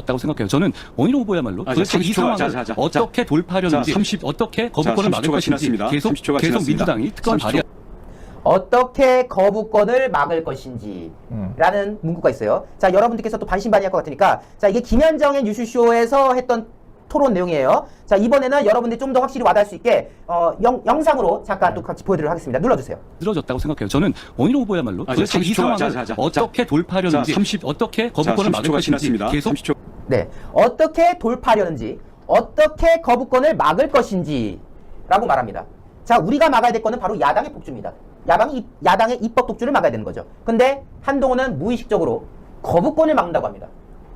졌다고 생각해요. 저는 원희룡 후보야말로 아, 도대체 자, 이 30초 가, 상황을 자, 자, 자, 어떻게 돌파하려는지 자, 30 어떻게 거부권을 자, 막을 30초 가 것인지 지났습니다. 계속 30초 가 계속 지났습니다. 민주당이 특권 30초. 발휘 어떻게 거부권을 막을 것인지 음. 라는 문구가 있어요. 자, 여러분들께서 또 반신반의할 것 같으니까 자, 이게 김현정의 뉴스쇼에서 했던 토론 내용이에요. 자, 이번에는 여러분들이 좀 더 확실히 와닿을 수 있게 어, 영, 영상으로 잠깐 또 같이 보여드리도록 하겠습니다. 눌러주세요. 늘어졌다고 생각해요. 저는 원희룡 후보야말로 아, 도대체 이 30초 가, 상황을 자, 자, 자, 어떻게 돌파하려는지 자, 30 어떻게 자, 거부권을 막을 30초 가 것인지 지났습니다. 계속 30초. 네. 어떻게 돌파하려는지, 어떻게 거부권을 막을 것인지 라고 말합니다. 자, 우리가 막아야 될 거는 바로 야당의 독주입니다. 야당이, 야당의 입법 독주를 막아야 되는 거죠. 근데 한동훈은 무의식적으로 거부권을 막는다고 합니다.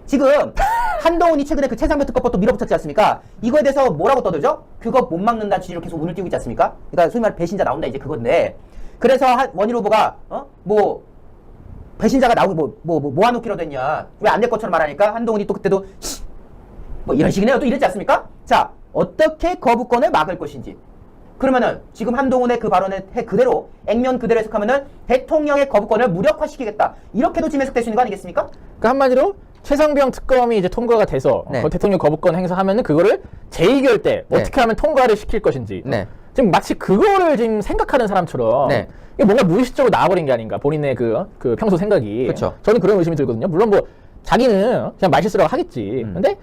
지금 한동훈이 최근에 그 최상병 특허법도 밀어붙였지 않습니까? 이거에 대해서 뭐라고 떠들죠? 그거 못 막는다 취지로 계속 운을 띄우고 있지 않습니까? 그러니까 소위 말해 배신자 나온다 이제 그건데 그래서 한- 원희룡 후보가 어? 뭐 배신자가 나오고 뭐, 뭐, 뭐 모아놓기라도 했냐 왜 안 될 것처럼 말하니까 한동훈이 또 그때도 씨, 뭐 이런 식이네요 또 이랬지 않습니까? 자 어떻게 거부권을 막을 것인지 그러면은 지금 한동훈의 그 발언에 해 그대로 액면 그대로 해석하면은 대통령의 거부권을 무력화시키겠다 이렇게도 지금 해석될 수 있는 거 아니겠습니까? 그러니까 한마디로 최상병 특검이 이제 통과가 돼서 네. 어, 대통령 거부권 행사하면은 그거를 재의결 때 네. 어떻게 하면 통과를 시킬 것인지 네. 지금 마치 그거를 지금 생각하는 사람처럼 네. 이게 뭔가 무의식적으로 나와버린 게 아닌가 본인의 그, 그 평소 생각이 그쵸. 저는 그런 의심이 들거든요 물론 뭐 자기는 그냥 말실수라고 하겠지 음. 근데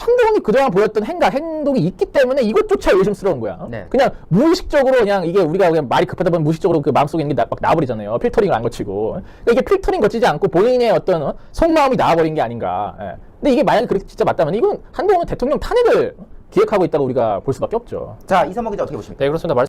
한동훈이 그동안 보였던 행각, 행동이 있기 때문에 이것조차 의심스러운 거야. 네. 그냥 무의식적으로 그냥 이게 우리가 그냥 말이 급하다 보면 무의식적으로 그 마음속에 있는 게 나, 막 나와버리잖아요. 필터링을 안 거치고. 그러니까 이게 필터링 거치지 않고 본인의 어떤 어? 속마음이 나와버린 게 아닌가. 예. 근데 이게 만약에 그렇게 진짜 맞다면 이건 한동훈은 대통령 탄핵을 기획하고 있다고 우리가 볼 수밖에 없죠. 자 이선목 기자 어떻게 보십니까? 네, 그렇습니다.